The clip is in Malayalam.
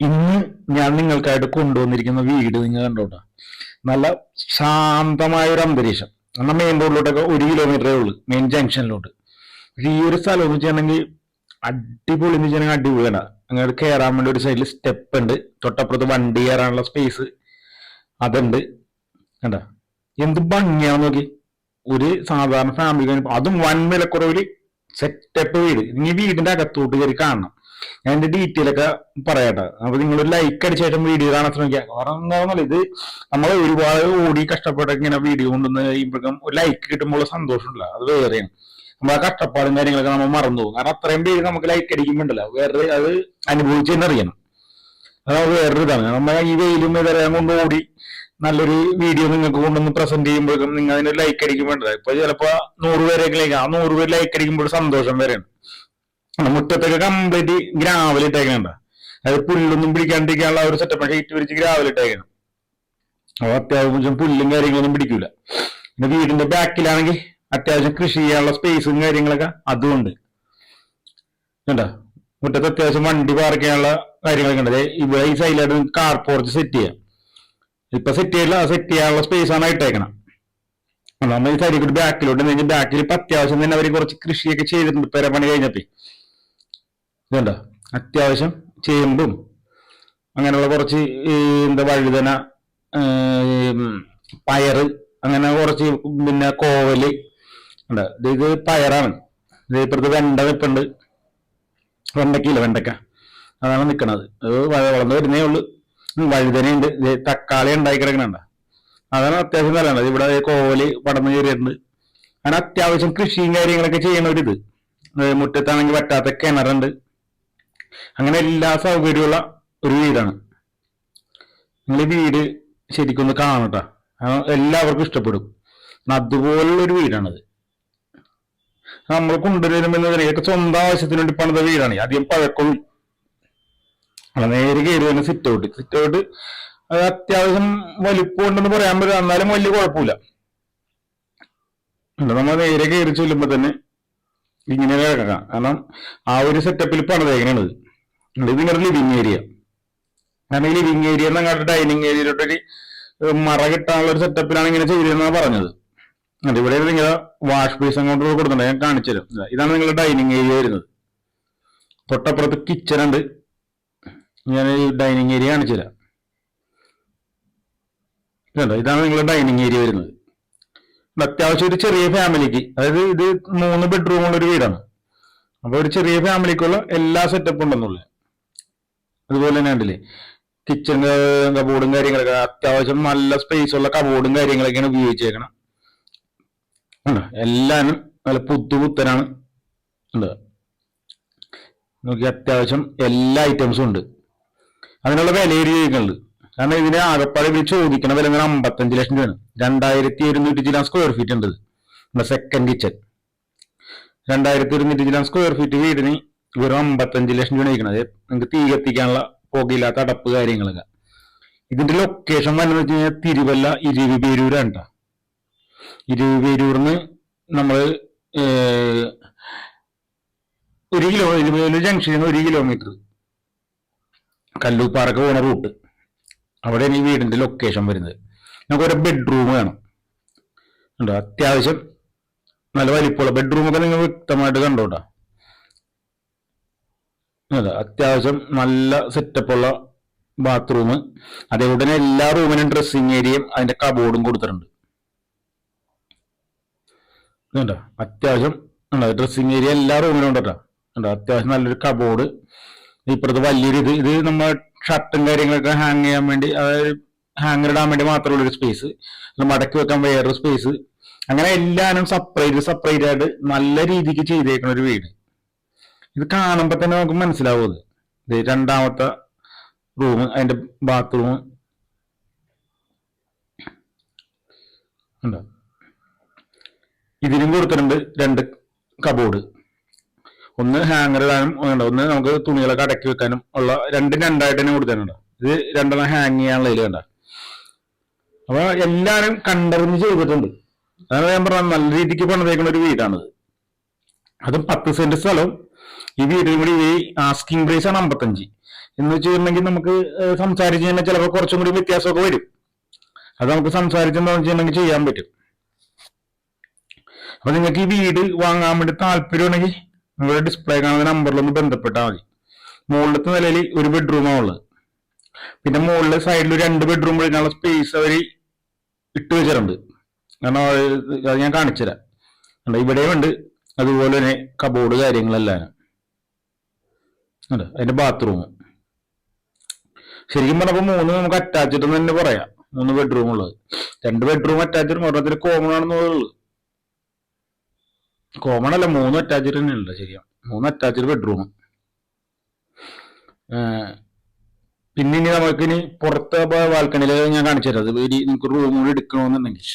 ഇന്ന് ഞാൻ നിങ്ങൾക്കായിട്ട് കൊണ്ടുവന്നിരിക്കുന്ന വീട് നിങ്ങൾ കണ്ടോട്ടാ. നല്ല ശാന്തമായ ഒരു അന്തരീക്ഷം എന്നാൽ മെയിൻ റോഡിലോട്ടൊക്കെ ഒരു കിലോമീറ്ററേ ഉള്ളൂ മെയിൻ ജംഗ്ഷനിലോട്ട് പക്ഷെ ഈ ഒരു സ്ഥലം എന്ന് വെച്ചിട്ടുണ്ടെങ്കിൽ അടിപൊളി എന്ന് വെച്ചിട്ടുണ്ടെങ്കിൽ അടിപൊളിയാണ് അങ്ങോട്ട് കയറാൻ വേണ്ടി ഒരു സൈഡിൽ സ്റ്റെപ്പ് ഉണ്ട്. തൊട്ടപ്പുറത്ത് വണ്ടി കയറാനുള്ള സ്പേസ് അതുണ്ട്. കണ്ട? എന്ത് ഭംഗിയാന്ന് നോക്കി. ഒരു സാധാരണ ഫാമിലി അതും വൻ വിലക്കുറവിൽ സെറ്റപ്പ് വീട്. ഇനി വീടിന്റെ അകത്തോട്ട് കയറി കാണണം. എന്റെ ഡീറ്റെയിൽ ഒക്കെ പറയാട്ടോ. അപ്പൊ നിങ്ങൾ ലൈക്ക് അടിച്ച ശേഷം വീഡിയോ കാണാൻ ശ്രമിക്കുക. കാരണം എന്താണെന്നല്ല ഇത് നമ്മൾ ഒരുപാട് ഓടി കഷ്ടപ്പെട്ട് ഇങ്ങനെ വീഡിയോ കൊണ്ടുവന്ന് കഴിയുമ്പോഴേക്കും ഒരു ലൈക്ക് കിട്ടുമ്പോൾ സന്തോഷമില്ല അത് വേറെയാണ്. നമ്മൾ ആ കഷ്ടപ്പാടും കാര്യങ്ങളൊക്കെ നമ്മൾ മറന്നു പോകും. കാരണം അത്രയും പേര് നമുക്ക് ലൈക്ക് അടിക്കുമ്പോണ്ടല്ലോ. വേറെ അത് അനുഭവിച്ചെന്നറിയണം അത് വേറൊരു ഇതാണ്. നമ്മൾ ഈ വെയിലും ഇതെല്ലാം കൊണ്ട് ഓടി നല്ലൊരു വീഡിയോ നിങ്ങൾക്ക് കൊണ്ടുവന്ന് പ്രസന്റ് ചെയ്യുമ്പോഴേക്കും നിങ്ങൾ അതിന് ലൈക്ക് അടിക്കുമ്പോണ്ടല്ലോ. ഇപ്പൊ ചിലപ്പോ നൂറ് പേരൊക്കെ ലൈക്ക് ആ നൂറ് പേര് ലൈക്ക് അടിക്കുമ്പോൾ സന്തോഷം വരെയാണ്. മുറ്റത്തൊക്കെ കംപ്ലീറ്റ് ഗ്രാവൽ ഇട്ടേക്കണ്ട അതായത് പുല്ലൊന്നും പിടിക്കാണ്ടിരിക്കാനുള്ള ഒരു സെറ്റപ്പ് ഷീറ്റ് വിരിച്ച് ഗ്രാവൽ ഇട്ടേക്കണം അപ്പൊ അത്യാവശ്യം പുല്ലും കാര്യങ്ങളൊന്നും പിടിക്കൂല. പിന്നെ വീടിന്റെ ബാക്കിലാണെങ്കിൽ അത്യാവശ്യം കൃഷി ചെയ്യാനുള്ള സ്പേസും കാര്യങ്ങളൊക്കെ അതുമുണ്ട് കണ്ടോ? മുറ്റത്ത് അത്യാവശ്യം വണ്ടി പാർക്ക് ചെയ്യാനുള്ള കാര്യങ്ങളൊക്കെ ഉണ്ട്. ഇവിടെ ഈ സൈഡിലായിട്ട് നിങ്ങൾക്ക് കാർ പോർച്ച് സെറ്റ് ചെയ്യാം. ഇപ്പൊ സെറ്റ് ചെയ്യില്ല സെറ്റ് ചെയ്യാനുള്ള സ്പേസ് ആണ് ഇട്ടേക്കണം നമ്മൾ ഈ സൈഡിൽ കൂടി ബാക്കിലോട്ട് ബാക്കിൽ ഇപ്പൊ അത്യാവശ്യം തന്നെ അവർ കുറച്ച് കൃഷിയൊക്കെ ചെയ്തിട്ടുണ്ട്. പെരപ്പണി കഴിഞ്ഞപ്പോ. ഇതുണ്ടോ? അത്യാവശ്യം ചേമ്പും അങ്ങനെയുള്ള കുറച്ച് എന്താ വഴുതന പയറ് അങ്ങനെ കുറച്ച് പിന്നെ കോവൽ ഉണ്ട്. ഇത് പയറാണ്. ഇത് ഇപ്പുറത്ത് വെണ്ട നിപ്പുണ്ട് വെണ്ടക്കയില്ല വെണ്ടക്ക? അതാണ് നിൽക്കണത് അത് വളർന്ന് വരുന്നേ ഉള്ളൂ. വഴുതനയുണ്ട്. ഇത് തക്കാളി ഉണ്ടായി കിടക്കണുണ്ട് അതാണ് അത്യാവശ്യം നല്ലത്. ഇവിടെ കോവൽ പടന്നു കയറിയിട്ടുണ്ട്. അങ്ങനെ അത്യാവശ്യം കൃഷിയും കാര്യങ്ങളൊക്കെ ചെയ്യണ ഒരിത് മുറ്റത്താണെങ്കിൽ പറ്റാത്ത കിണറുണ്ട്. അങ്ങനെ എല്ലാ സൗകര്യമുള്ള ഒരു വീടാണ്. നിങ്ങൾ വീട് ശരിക്കും ഒന്ന് കാണട്ടോ. എല്ലാവർക്കും ഇഷ്ടപ്പെടും. അതുപോലുള്ളൊരു വീടാണത്. നമ്മൾ കൊണ്ടുവരുമ്പോൾ ഇതൊക്കെ സ്വന്തം ആവശ്യത്തിന് വേണ്ടി പണിത വീടാണ്. അധികം പഴക്കം നേരെ കയറി തന്നെ സിറ്റ് ഔട്ട് സിറ്റ് ഔട്ട് അത് അത്യാവശ്യം വലിപ്പം ഉണ്ടെന്ന് പറയാൻ പറ്റില്ല. എന്നാലും വലിയ കുഴപ്പമില്ല. നമ്മൾ നേരെ കയറി ചൊല്ലുമ്പോൾ തന്നെ ഇങ്ങനെ കിടക്കാം. കാരണം ആ ഒരു സെറ്റപ്പിൽ പണിതേക്കണത് നിങ്ങളുടെ ഏരിയ കാരണം ഈ ഏരിയ അങ്ങോട്ട് ഡൈനിങ് ഏരിയയിലോട്ടൊരു മറ കിട്ടാനുള്ള ഒരു സെറ്റപ്പിലാണ് ഇങ്ങനെ ചെയ്തിരുന്നാണ് പറഞ്ഞത്. അത് ഇവിടെ നിങ്ങളുടെ വാഷ് ബേസ് അങ്ങോട്ട് കൊടുത്തിട്ടുണ്ട്. ഞാൻ കാണിച്ചുതരാം ഇതാണ് നിങ്ങളുടെ ഡൈനിങ് ഏരിയ വരുന്നത്. തൊട്ടപ്പുറത്ത് കിച്ചൺ ഉണ്ട്. ഞാൻ ഈ ഡൈനിങ് ഏരിയ കാണിച്ചുതരാം ഇതാണ് നിങ്ങളുടെ ഡൈനിങ് ഏരിയ വരുന്നത്. അത്യാവശ്യം ഒരു ചെറിയ ഫാമിലിക്ക് അതായത് ഇത് മൂന്ന് ബെഡ്റൂമുള്ള ഒരു വീടാണ്. അപ്പൊ ഒരു ചെറിയ ഫാമിലിക്കുള്ള എല്ലാ സെറ്റപ്പും ഉണ്ടെന്നുള്ളത് അതുപോലെ തന്നെ ഉണ്ടല്ലേ കിച്ചൺ കബോർഡും കാര്യങ്ങളൊക്കെ. അത്യാവശ്യം നല്ല സ്പേസ് ഉള്ള കബോർഡും കാര്യങ്ങളൊക്കെയാണ് ഉപയോഗിച്ചേക്കണം. എല്ലാം നല്ല പുത്തുപുത്തനാണ്. ഉണ്ട്? നോക്കി അത്യാവശ്യം എല്ലാ ഐറ്റംസും ഉണ്ട്. അതിനുള്ള വില ഇരിക്കുന്നുണ്ട് കാരണം ഇതിന് ആകപ്പാടെ ഇവർ ചോദിക്കണ വില എന്ന് അമ്പത്തഞ്ച് ലക്ഷം രൂപയാണ്. രണ്ടായിരത്തി ഒരുന്നൂറ്റി ചില സ്ക്വയർ ഫീറ്റ് ഉണ്ട് സെക്കൻഡ് കിച്ചൺ രണ്ടായിരത്തി ഒരുന്നൂറ്റി ചില സ്ക്വയർ ഫീറ്റ് വീടിന് വെറും അമ്പത്തഞ്ച് ലക്ഷം രൂപ ചോദിക്കണത് നിങ്ങൾക്ക് തീ കത്തിക്കാനുള്ള പുകയില്ലാത്ത അടപ്പ് കാര്യങ്ങളൊക്കെ. ഇതിന്റെ ലൊക്കേഷൻ വന്നു വെച്ച് കഴിഞ്ഞാൽ തിരുവല്ല ഇരുവിപേരൂരാണ് കേട്ടോ ഇരുവിപേരൂർന്ന് നമ്മൾ ഒരു കിലോ ഇരുപതിലൊരു ജംഗ്ഷനിൽ ഒരു കിലോമീറ്റർ കല്ലൂപ്പാറക്ക് പോണ റൂട്ട്. അവിടെയാണ് ഈ വീടിന്റെ ലൊക്കേഷൻ വരുന്നത്. നമുക്ക് ഒരു ബെഡ്റൂം വേണം. ഉണ്ടോ അത്യാവശ്യം നല്ല വലിപ്പമുള്ള ബെഡ്റൂമൊക്കെ നിങ്ങൾ വ്യക്തമായിട്ട് കണ്ടോട്ടാ. അതെ അത്യാവശ്യം നല്ല സെറ്റപ്പുള്ള ബാത്റൂം അതേപോലെ തന്നെ എല്ലാ റൂമിനും ഡ്രസ്സിങ് ഏരിയയും അതിന്റെ കബോർഡും കൊടുത്തിട്ടുണ്ട്. കണ്ടോ അത്യാവശ്യം ഉണ്ടോ? ഡ്രസ്സിങ് ഏരിയ എല്ലാ റൂമിലും ഉണ്ട് കേട്ടോ ഉണ്ടോ? അത്യാവശ്യം നല്ലൊരു കബോർഡ് ഇപ്പുറത്ത് വലിയൊരു ഇത് ഇത് നമ്മൾ ഷർട്ടും കാര്യങ്ങളൊക്കെ ഹാങ് ചെയ്യാൻ വേണ്ടി അതായത് ഹാങ്ങർ ഇടാൻ വേണ്ടി മാത്രമുള്ള ഒരു സ്പേസ് മടക്കി വെക്കാൻ വേറൊരു സ്പേസ് അങ്ങനെ എല്ലാവരും സെപ്പറേറ്റ് സെപ്പറേറ്റ് ആയിട്ട് നല്ല രീതിക്ക് ചെയ്തേക്കുന്ന ഒരു വീട്. ഇത് കാണുമ്പോ തന്നെ നമുക്ക് മനസ്സിലാവും ഇത് രണ്ടാമത്തെ റൂം അതിന്റെ ബാത്റൂം ഉണ്ടോ ഇതിനും കൊടുത്തിട്ടുണ്ട് രണ്ട് കബോർഡ് ഒന്ന് ഹാങ്ങർ ഇടാനും. ഒന്ന് നമുക്ക് തുണികളൊക്കെ അടക്കി വെക്കാനും ഉള്ള രണ്ടും രണ്ടായിട്ട് തന്നെ കൊടുത്തിട്ടുണ്ട്. ഇത് രണ്ടെണ്ണം ഹാങ് ചെയ്യാനുള്ള ഇതിൽ കണ്ട? അപ്പൊ എല്ലാരും കണ്ടറിഞ്ഞ് ചെയ്തിട്ടുണ്ട്. അതാണ് ഞാൻ പറഞ്ഞ നല്ല രീതിക്ക് പണിതേക്കുന്ന ഒരു വീടാണിത്. അതും പത്ത് സെന്റ് സ്ഥലവും ഈ വീടിനും കൂടി ഈ ആസ്കിംഗ് പ്രൈസ് ആണ് അമ്പത്തഞ്ച്. എന്ന് വെച്ചിട്ടുണ്ടെങ്കിൽ നമുക്ക് സംസാരിച്ച് കഴിഞ്ഞാൽ ചിലപ്പോൾ കുറച്ചും കൂടി വ്യത്യാസമൊക്കെ വരും. അത് നമുക്ക് സംസാരിച്ചെന്ന് വെച്ചിട്ടുണ്ടെങ്കിൽ ചെയ്യാൻ പറ്റും. അപ്പൊ നിങ്ങൾക്ക് ഈ വീട് വാങ്ങാൻ വേണ്ടി താല്പര്യമുണ്ടെങ്കിൽ നിങ്ങളുടെ ഡിസ്പ്ലേ കാണുന്ന നമ്പറിലൊന്ന് ബന്ധപ്പെട്ടാൽ മതി. മുകളിലത്തെ നിലയിൽ ഒരു ബെഡ്റൂമാണ് ഉള്ളത്. പിന്നെ മുകളിലെ സൈഡിൽ രണ്ട് ബെഡ്റൂം കഴിഞ്ഞാൽ സ്പേസ് അവർ ഇട്ട് വെച്ചിട്ടുണ്ട്. കാരണം അത് ഞാൻ കാണിച്ചുതരാം. ഇവിടെയും ഉണ്ട്. അതുപോലെ തന്നെ കബോർഡ് കാര്യങ്ങളെല്ലാം. അതിന്റെ ബാത്റൂം ശരിക്കും പറഞ്ഞപ്പോ മൂന്ന് നമുക്ക് അറ്റാച്ച്ഡ് എന്ന് തന്നെ പറയാം. മൂന്ന് ബെഡ്റൂം ഉള്ളത്. രണ്ട് ബെഡ്റൂം അറ്റാച്ച്ഡ് ഒരെണ്ണത്തിൽ കോമൺ ആണെന്നുള്ളത് കോമൺ അല്ല മൂന്ന് അറ്റാച്ച്ഡ് തന്നെ ഉണ്ട്. ശരിയാ. മൂന്ന് അറ്റാച്ച്ഡ് ബെഡ്റൂം പിന്നെ ഇനി നമുക്ക് ഇനി പുറത്തെ ബാൽക്കണിയിൽ ഞാൻ കാണിച്ചു തരാം അത് നിങ്ങൾക്ക് കൂടി എടുക്കണമെന്നുണ്ടെങ്കിൽ